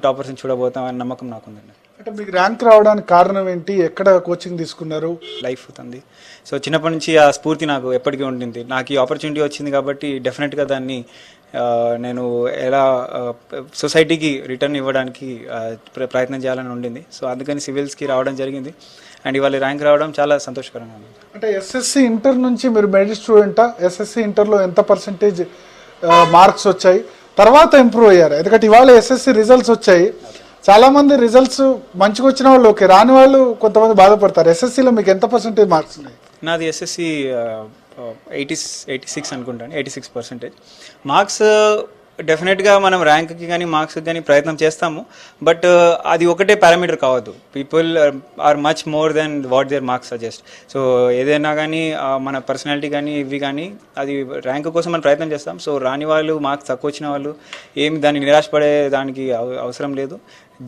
టాపర్స్ని చూడబోతాం అనే నమ్మకం నాకుందండి. అంటే మీకు ర్యాంక్ రావడానికి కారణం ఏంటి? ఎక్కడ కోచింగ్ తీసుకున్నారు? లైఫ్ అవుతుంది. సో చిన్నప్పటి నుంచి ఆ స్ఫూర్తి నాకు ఎప్పటికీ ఉంటుంది నాకు ఈ ఆపర్చునిటీ వచ్చింది కాబట్టి డెఫినెట్గా దాన్ని ఆ, నేను ఎలా సొసైటీకి రిటర్న్ ఇవ్వడానికి ఆ, ప్ర- ప్రయత్నం చేయాలని ఉండింది. సో అందుకని సివిల్స్కి రావడం జరిగింది. అండ్ ఇవాళ ర్యాంక్ రావడం చాలా సంతోషకరంగా ఉంది. అంటే ఎస్ఎస్సి ఇంటర్ నుంచి మీరు మెడిట్ స్టూడెంటా ఎస్ఎస్సి ఇంటర్లో ఎంత పర్సంటేజ్ మార్క్స్ వచ్చాయి? తర్వాత ఇంప్రూవ్ అయ్యారు. ఎందుకంటే ఇవాళ ఎస్ఎస్సి రిజల్ట్స్ వచ్చాయి చాలా మంది రిజల్ట్స్ మంచిగా వచ్చిన వాళ్ళు ఓకే రాని వాళ్ళు కొంతమంది బాధపడతారు. ఎస్ఎస్సిలో మీకు ఎంత పర్సెంటేజ్ మార్క్స్ ఉన్నాయి? నాది ఎస్ఎస్సి ఎయిటీ ఎయిటీ సిక్స్ అనుకుంటాను. ఎయిటీ సిక్స్ పర్సెంటేజ్ మార్క్స్ డెఫినెట్గా మనం ర్యాంక్కి కానీ మార్క్స్కి కానీ ప్రయత్నం చేస్తాము. బట్ uh, అది ఒకటే పారామీటర్ కావద్దు. People are much more than what their marks suggest so ఏదైనా కానీ uh, మన పర్సనాలిటీ కానీ ఇవి కానీ అది ర్యాంక్ కోసం మనం ప్రయత్నం చేస్తాం. సో రాని వాళ్ళు మార్క్స్ తక్కువ వచ్చిన వాళ్ళు ఏమి దాన్ని నిరాశపడే దానికి అవ- అవసరం లేదు.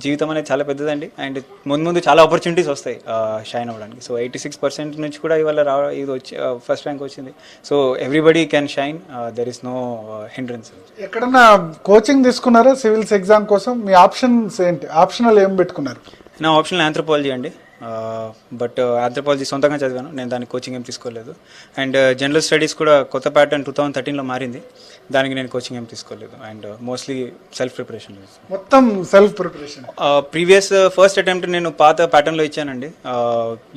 జీవితం అనేది చాలా పెద్దదండి. అండ్ ముందు ముందు చాలా ఆపర్చునిటీస్ వస్తాయి షైన్ అవ్వడానికి. సో ఎయిటీ సిక్స్ పర్సెంట్ నుంచి కూడా ఇవాళ రా ఇది వచ్చి ఫస్ట్ ర్యాంక్ వచ్చింది. So everybody can shine there is no hindrance ఎక్కడన్నా కోచింగ్ తీసుకున్నారా? సివిల్స్ ఎగ్జామ్ కోసం? మీ ఆప్షన్స్ ఏంటి? ఆప్షనల్ ఏం పెట్టుకున్నారు? నా ఆప్షనల్ ఆంథ్రోపాలజీ అండి. బట్ ఆంథ్రోపాలజీ సొంతంగా చదివాను. నేను దానికి కోచింగ్ ఏం తీసుకోలేదు. అండ్ జనరల్ స్టడీస్ కూడా కొత్త ప్యాటర్న్ టూ థౌసండ్ థర్టీన్లో మారింది. దానికి నేను కోచింగ్ ఏం తీసుకోలేదు. అండ్ మోస్ట్లీ సెల్ఫ్ ప్రిపరేషన్ మొత్తం self preparation previous first attempt నేను పాత ప్యాటర్న్లో ఇచ్చానండి.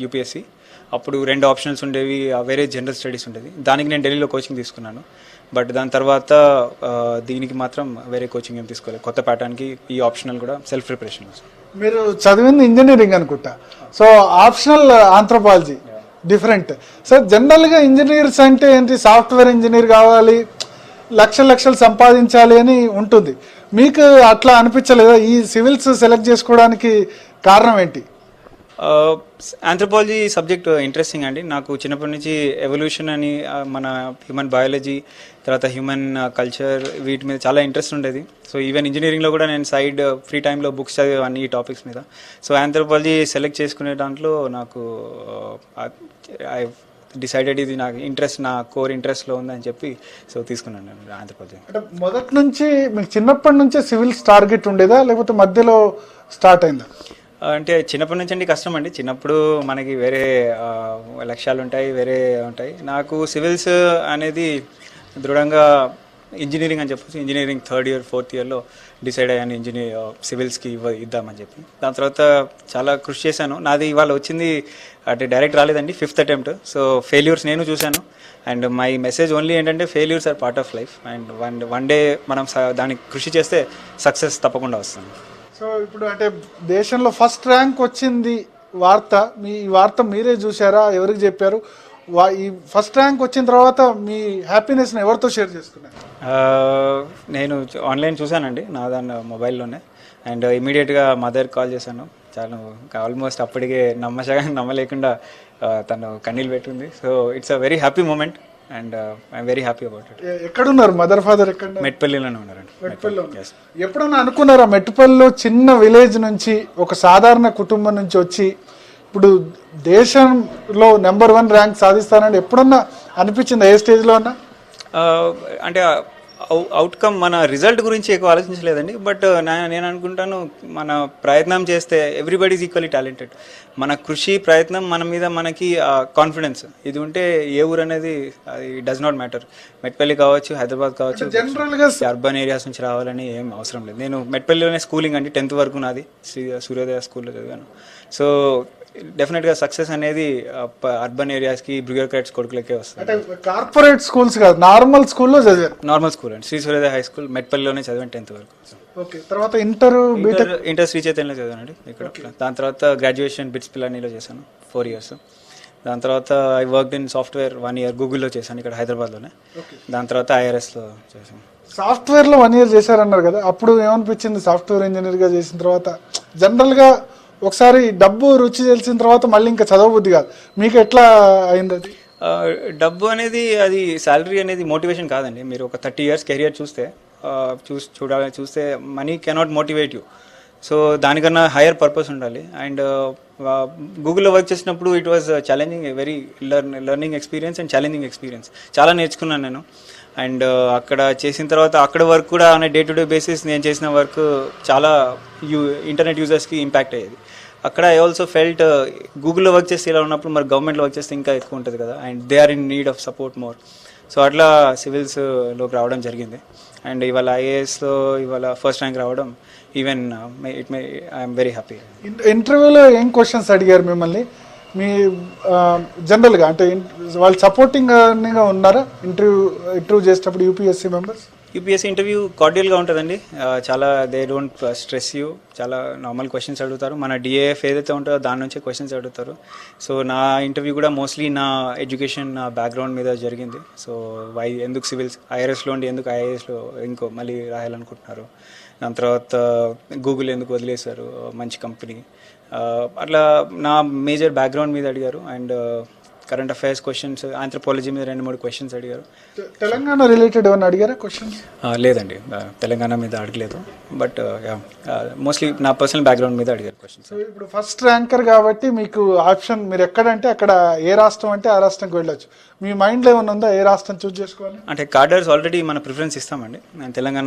యూపీఎస్సి అప్పుడు రెండు ఆప్షనల్స్ ఉండేవి ఆ, వేరే జనరల్ స్టడీస్ ఉండేది. దానికి నేను ఢిల్లీలో కోచింగ్ తీసుకున్నాను. బట్ దాని తర్వాత దీనికి మాత్రం వేరే కోచింగ్ ఏం తీసుకోలేదు. కొత్త ప్యాటర్న్కి ఈ ఆప్షనల్ కూడా సెల్ఫ్ ప్రిపరేషన్ మీరు చదివింది ఇంజనీరింగ్ అనుకుంటా. So optional anthropology different. So జనరల్గా ఇంజనీర్స్ అంటే ఏంటి? సాఫ్ట్వేర్ ఇంజనీర్ కావాలి లక్ష లక్షలు సంపాదించాలి అని ఉంటుంది. మీకు అట్లా అనిపించలేదా? ఈ సివిల్స్ సెలెక్ట్ చేసుకోవడానికి కారణం ఏంటి? ఆంథ్రపాలజీ సబ్జెక్ట్ ఇంట్రెస్టింగ్ అండి. నాకు చిన్నప్పటి నుంచి ఎవల్యూషన్ అని మన హ్యూమన్ బయాలజీ తర్వాత హ్యూమన్ కల్చర్ వీటి మీద చాలా ఇంట్రెస్ట్ ఉండేది. సో ఈవెన్ ఇంజనీరింగ్లో కూడా నేను సైడ్ ఫ్రీ టైంలో బుక్స్ చదివేవాన్ని ఈ టాపిక్స్ మీద. సో ఆంథ్రోపాలజీ సెలెక్ట్ చేసుకునే దాంట్లో నాకు ఐ డిసైడెడ్ ఇది నాకు ఇంట్రెస్ట్ నా కోర్ ఇంట్రెస్ట్లో ఉందని చెప్పి సో తీసుకున్నాను నేను ఆంధ్రప్రదేశ్ అంటే మొదటి నుంచి మీకు చిన్నప్పటి నుంచే సివిల్స్ టార్గెట్ ఉండేదా? లేకపోతే మధ్యలో స్టార్ట్ అయిందా? అంటే చిన్నప్పటి నుంచి అండి కష్టం అండి. చిన్నప్పుడు మనకి వేరే లక్ష్యాలు ఉంటాయి వేరే ఉంటాయి. నాకు సివిల్స్ అనేది దృఢంగా ఇంజనీరింగ్ అని చెప్పొచ్చు. ఇంజనీరింగ్ థర్డ్ ఇయర్ ఫోర్త్ ఇయర్లో డిసైడ్ అయ్యాను ఇంజనీర్ సివిల్స్కి ఇవ్వ ఇద్దామని చెప్పి. దాని తర్వాత చాలా కృషి చేశాను. నాది ఇవాళ వచ్చింది అంటే డైరెక్ట్ రాలేదండి ఫిఫ్త్ అటెంప్ట్. సో ఫెయిల్యూర్స్ నేను చూశాను. అండ్ మై మెసేజ్ ఓన్లీ ఏంటంటే failures are part of life. And one one day మనం స- దానికి కృషి చేస్తే సక్సెస్ తప్పకుండా వస్తుంది. సో ఇప్పుడు అంటే దేశంలో ఫస్ట్ ర్యాంక్ వచ్చింది వార్త. మీ ఈ వార్త మీరే చూసారా ఎవరికి చెప్పారు? వా- ఈ ఫస్ట్ ర్యాంక్ వచ్చిన తర్వాత మీ హ్యాపీనెస్ని ఎవరితో షేర్ చేసుకున్నారు? నేను ఆన్లైన్ చూశానండి నా దాని మొబైల్లోనే. అండ్ ఇమీడియట్గా మదర్ కాల్ చేశాను. చాలా ఆల్మోస్ట్ అప్పటికే నమ్మశగా నమ్మలేకుండా తను కన్నీళ్ళు పెట్టింది. So it's a very happy moment. And I'm very happy about it ఎక్కడున్నారు? మదర్ ఫాదర్ ఎక్కడ మెట్పల్లిలోనే ఉన్నారండి. మెట్పల్లిలో ఉన్నారు. ఎప్పుడన్నా అనుకున్నారా మెట్టుపల్లిలో చిన్న విలేజ్ నుంచి ఒక సాధారణ కుటుంబం నుంచి వచ్చి ఇప్పుడు దేశంలో నెంబర్ వన్ ర్యాంక్ సాధిస్తానని ఎప్పుడన్నా అనిపించిందా? ఏ స్టేజ్లో అన్నా? ఆ, అంటే అవుట్కమ్ మన రిజల్ట్ గురించి ఎక్కువ ఆలోచించలేదండి బట్ నేను అనుకుంటాను మన ప్రయత్నం చేస్తే ఎవ్రీబడి ఈజ్ ఈక్వల్లీ టాలెంటెడ్ మన కృషి ప్రయత్నం మన మీద మనకి కాన్ఫిడెన్స్ ఇది ఉంటే ఏ ఊరు అనేది అది డస్ నాట్ మ్యాటర్ మెట్పల్లి కావచ్చు హైదరాబాద్ కావచ్చు జనరల్గా అర్బన్ ఏరియాస్ నుంచి రావాలని ఏం అవసరం లేదు. నేను మెట్పల్లిలోనే స్కూలింగ్ అండి టెన్త్ వరకు నాది శ్రీ సూర్యోదయ స్కూల్లో చదివాను. సో డెఫినెట్గా సక్సెస్ అనేది అర్బన్ ఏరియాస్కి బ్యూరోక్రాట్స్ కొడుకులకే వస్తుంది. కార్పొరేట్ స్కూల్స్ కాదు నార్మల్ స్కూల్లో చదివారు నార్మల్ స్కూల్ అండి. శ్రీ సూర్యోదయ హై స్కూల్ మెట్పల్లిలోనే చదివాను టెన్త్ వరకు. ఓకే తర్వాత ఇంటర్ ఇంటర్ ఇంటర్ శ్రీ చైతన్యలో చదివానండి ఇక్కడ. దాని తర్వాత గ్రాడ్యుయేషన్ బిట్స్ పిల్లానీలో చేశాను ఫోర్ ఇయర్స్ దాని తర్వాత I work in software one year గూగుల్లో చేశాను ఇక్కడ హైదరాబాద్లోనే. దాని తర్వాత ఐఆర్ఎస్లో చేశాను. సాఫ్ట్వేర్లో వన్ ఇయర్ చేశారన్నారు కదా అప్పుడు ఏమనిపించింది సాఫ్ట్వేర్ ఇంజనీర్గా చేసిన తర్వాత? జనరల్గా ఒకసారి డబ్బు రుచి తెలిసిన తర్వాత మళ్ళీ ఇంకా చదవబుద్ధి కాదు. మీకు ఎట్లా అయింది అది? డబ్బు అనేది అది శాలరీ అనేది మోటివేషన్ కాదండి. మీరు ఒక థర్టీ ఇయర్స్ కెరియర్ చూస్తే ఆ, చూస్ చూస్తే money cannot motivate you. So దానికన్నా హైయర్ పర్పస్ ఉండాలి. అండ్ గూగుల్లో వర్క్ చేసినప్పుడు it was challenging very learn learning experience and challenging experience చాలా నేర్చుకున్నాను నేను. అండ్ uh, అక్కడ చేసిన తర్వాత అక్కడ వర్క్ కూడా అనే డే టు డే బేసిస్ నేను చేసిన వర్క్ చాలా యూ ఇంటర్నెట్ యూజర్స్కి ఇంపాక్ట్ అయ్యేది. అక్కడ ఐ ఆల్సో ఫెల్ట్ గూగుల్లో వర్క్ చేస్తే ఇలా ఉన్నప్పుడు మరి గవర్నమెంట్లో వర్క్ చేస్తే ఇంకా ఎక్కువ ఉంటుంది కదా. And they are in need of support more so అట్లా సివిల్స్లోకి uh, రావడం జరిగింది. అండ్ ఇవాళ ఐఏఎస్లో ఇవాళ ఫస్ట్ ర్యాంక్ రావడం even it may I'm very happy ఇంటర్వ్యూలో ఏం క్వశ్చన్స్ అడిగారు మిమ్మల్ని? మీ జనరల్గా అంటే వాళ్ళు సపోర్టింగ్ ఉన్నారా? ఇంటర్వ్యూ ఇంటర్వ్యూ చేసేటప్పుడు యూపీఎస్సీ మెంబర్స్ యూపీఎస్సీ ఇంటర్వ్యూ కార్డియల్గా ఉంటుందండి. చాలా దే డోంట్ స్ట్రెస్ యూ చాలా నార్మల్ క్వశ్చన్స్ అడుగుతారు. మన డిఏఎఫ్ ఏదైతే ఉంటుందో దాని నుంచే క్వశ్చన్స్ అడుగుతారు. సో నా ఇంటర్వ్యూ కూడా మోస్ట్లీ నా ఎడ్యుకేషన్ నా బ్యాక్గ్రౌండ్ మీద జరిగింది. సో వై ఎందుకు సివిల్స్ ఐఆర్ఎస్లో ఉండి ఎందుకు ఐఏఎస్లో ఇంకో మళ్ళీ రాయాలనుకుంటున్నారు? దాని తర్వాత గూగుల్ ఎందుకు వదిలేశారు? మంచి కంపెనీ అట్లా నా మేజర్ బ్యాక్గ్రౌండ్ మీద అడిగారు. And current affairs questions anthropology మీద రెండు మూడు క్వశ్చన్స్ అడిగారు. తెలంగాణ రిలేటెడ్ ఏమైనా అడిగారా క్వశ్చన్స్ ఆ, లేదండి. తెలంగాణ మీద అడగలేదు. బట్ మోస్ట్లీ నా పర్సనల్ బ్యాక్గ్రౌండ్ మీద అడిగారు క్వశ్చన్స్ సో ఇప్పుడు ఫస్ట్ ర్యాంకర్ కాబట్టి మీకు ఆప్షన్ మీరు ఎక్కడంటే అక్కడ ఏ రాష్ట్రం అంటే ఆ రాష్ట్రంకి వెళ్ళొచ్చు. మీ మైండ్లో ఏమైనా ఉందా ఏ రాష్ట్రం చూస్ చేసుకోవాలి? అంటే కార్డర్స్ ఆల్రెడీ మన ప్రిఫరెన్స్ ఇస్తామండి. నేను తెలంగాణ